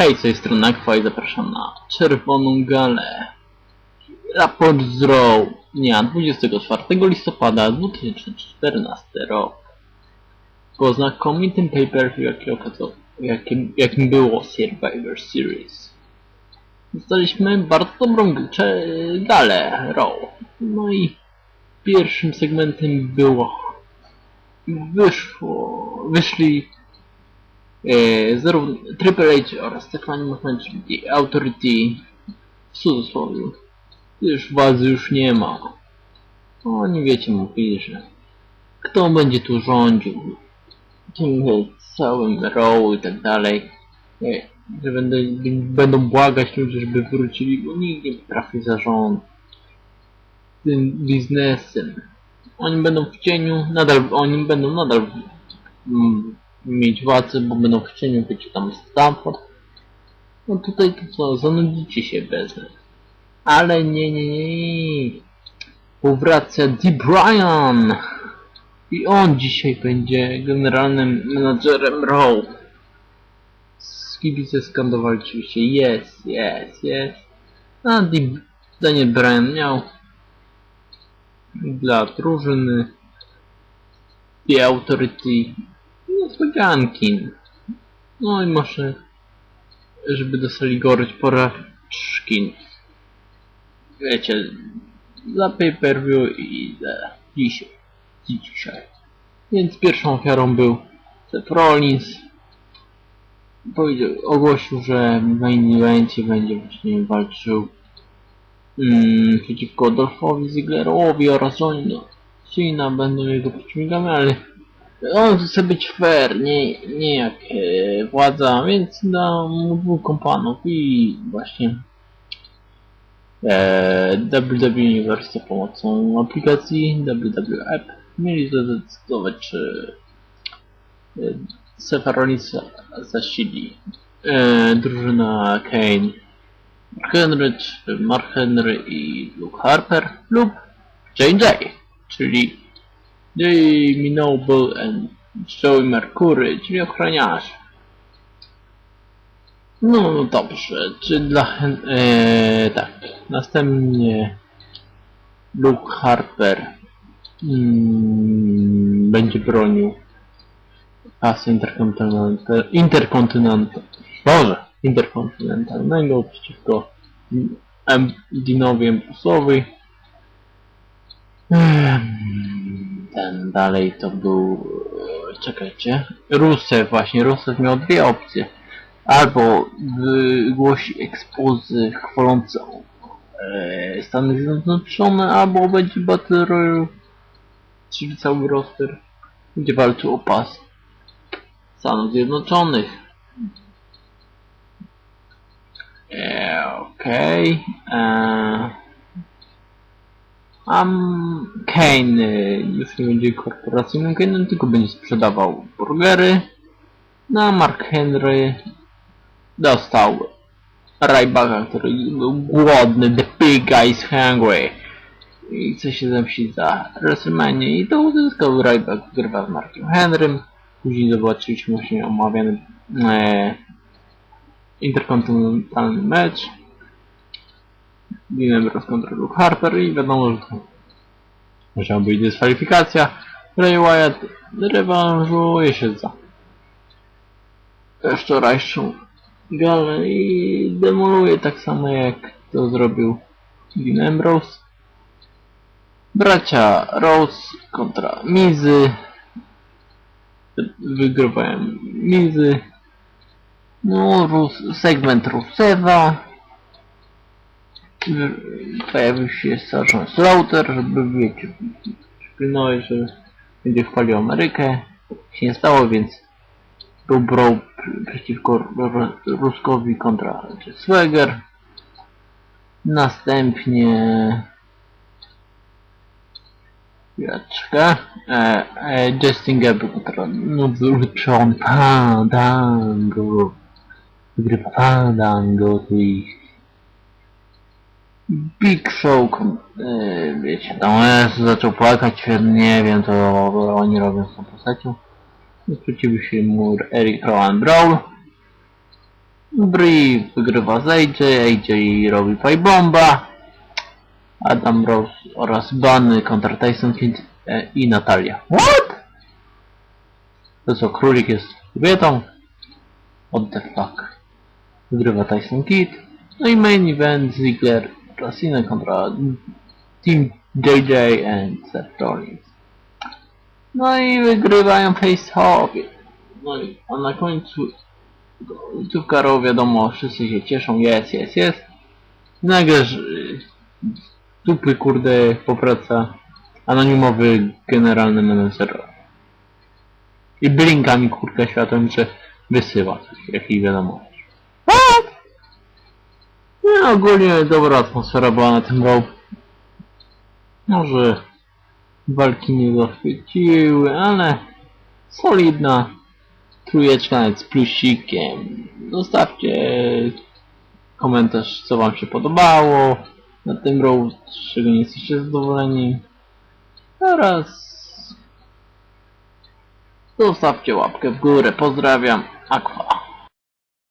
Hej, z tej strony Akwa i zapraszam na Czerwoną Galę. Raport z Row dnia 24 listopada 2014 rok. Po znakomitym pay-per-view, jaki jakim, jakim było Survivor Series. Dostaliśmy bardzo dobrą cze- galę Raw. No i pierwszym segmentem było wyszło, wyszli e, zarówno Triple H oraz McMahon, czyli Authority w cudzysłowie. Już władzy już nie ma. Oni wiecie, mówili, że kto będzie tu rządził tym e, całym row i tak dalej. E, Że będę, będą błagać ludzi, żeby wrócili, bo nikt nie potrafi zarządzać tym biznesem. Oni będą w cieniu, nadal, oni będą nadal mieć władzę, bo będą cieniu, wiecie, tam Stanford. No tutaj to co, zanudzicie się bez nas. Ale nie, nie, nie. Powraca Dee Bryan. I on dzisiaj będzie generalnym menadżerem Raw. Kibice skandowali oczywiście yes, yes, yes. A Dee, Daniel Bryan miał dla drużyny The Authority niespodzianki. No i może żeby dostali goryć porażki. Wiecie, za pay-per-view i za dzisiaj. dzisiaj. Więc pierwszą ofiarą był Seth Rollins. Powiedział, ogłosił, że w main evencie będzie właśnie walczył mm, przeciwko Dolphowi Zigglerowi oraz Johnu Cena będą jego przeciwnikami, ale on chce być fair, nie, nie jak e, władza, więc da mu dwóch kompanów i właśnie e, WWE Universe za pomocą aplikacji WWE App mieli zadecydować, czy e, zasili e, drużyna Kane Mark Henry, czy Mark Henry i Luke Harper lub J.J., czyli Jamie Noble and Joey Mercury, czyli ochroniarze. No, no dobrze, czy dla Hen- e, tak, następnie Luke Harper mm, będzie bronił pasy interkontynental, interkontynental, Boże, interkontynentalnego przeciwko Dinowi Empusowi. Ehm, Ten dalej to był, e, czekajcie, Rusev właśnie, Rusev miał dwie opcje. Albo wygłosi ekspozy chwalącą e, Stany Zjednoczone, albo będzie Battle Royale, czyli cały roster, będzie walczył o pas Stanów Zjednoczonych. E, Okej. Okay. Um, Kane y, już nie będzie korporacyjnym Kane'em, tylko będzie sprzedawał burgery. No a Mark Henry dostał Rybaka, który był głodny, the pig guy is hungry. I chce się zemścić za WrestleMania i to uzyskał Ryback, wygrywa z Markiem Henrym. Później zobaczyliśmy właśnie omawiany e, interkontynentalny mecz. Dean Ambrose kontra Luke Harper i wiadomo, że to musiała być dyskwalifikacja. Ray Wyatt rewanżuje się za wczorajszą galę i demoluje tak samo jak to zrobił Dean Ambrose. Bracia Rose kontra Mizy. Wygrywają Mizy. No, segment Rusewa. Pojawił się Sergeant Slaughter, żeby wiecie, pilnować, że będzie chwalił Amerykę. Się nie stało, więc był Bro przeciwko Ru- Ruskowi kontra Swagger. Następnie Chwileczkę. E, e, Justin Gabriel kontra Nudzuliczon Fandango. Wygrywa Fandango, to ich Big Show, e, wiecie, tam jest, zaczął płakać, nie wiem co oni robią z tą postacią. Sprzeciwił się mu Eric Rowan Brawl. Bri wygrywa z AJ, AJ robi bomba. Adam Rose oraz Bunny kontra Tyson Kidd e, i Natalia. What? To co, królik jest kobietą? What the fuck? Wygrywa Tyson Kidd. No i main event Ziggler oraz Cena kontra Team JJ and Rollins. No i wygrywają face'owie. No i a na końcu końcówka row wiadomo, wszyscy się cieszą, jest, jest, jest. Nagle że, dupy kurde popraca anonimowy generalny menedżer. I blinka mi kurka światłem, że wysyła coś, jakiej wiadomo. What? Nie, ogólnie dobra atmosfera była na tym row. Może walki nie zachwyciły, ale solidna trójeczka nawet z plusikiem. Zostawcie komentarz, co wam się podobało na tym row, z czego nie jesteście zadowoleni. Oraz zostawcie łapkę w górę. Pozdrawiam. Aqua.